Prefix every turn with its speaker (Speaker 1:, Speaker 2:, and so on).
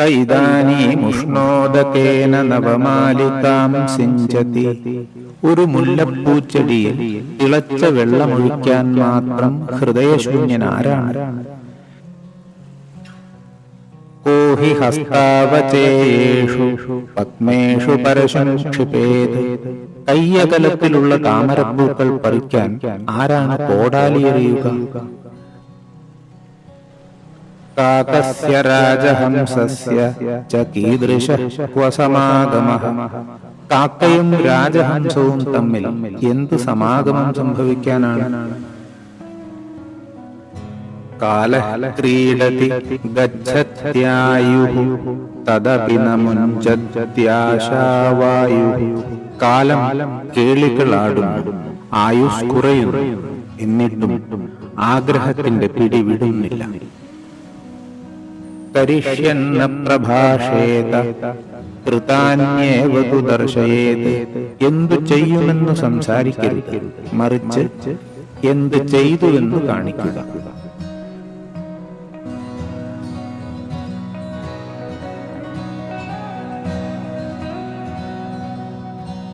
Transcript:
Speaker 1: കൈതാനീമുഷ്ണോദകേന നവമാലികാം സിഞ്ചതി. ഒരു മുല്ലപ്പൂച്ചെടിയിൽ തിളച്ച വെള്ളമൊഴിക്കാൻ മാത്രം ഹൃദയശൂന്യൻ ആരാണ് കോഹി ഹസ്താവചേഷു പത്മേഷു പരശം ക്ഷിപേത് കയ്യകലത്തിലുള്ള താമരപ്പൂക്കൾ പറിക്കാൻ ആരാണ് കോടാലിയെറിയുക രാജഹംസസ്യ ച കീദൃശ സമാഗമഃ കാക്കയും രാജഹംസവും തമ്മിൽ എന്ത് സമാഗമം സംഭവിക്കാനാണ്? കാല ക്രീഡതി ഗച്ഛത്യായു തദപി മുഞ്ചത്യാശാവായു. കാലം കേളികളാടും ആയുസ് കുറയുന്നു എന്നിട്ടും ആഗ്രഹത്തിന്റെ പിടി വിടുന്നില്ല കരിഷ്യന്ന പ്രഭാഷേത. കൃതാന്യേവതു ദർശയേത്. എന്തു ചെയ്യുമെന്ന് സംസാരിക്കരുത്. മറിച്ച് എന്ത് ചെയ്തു എന്ന് കാണിക്കുക.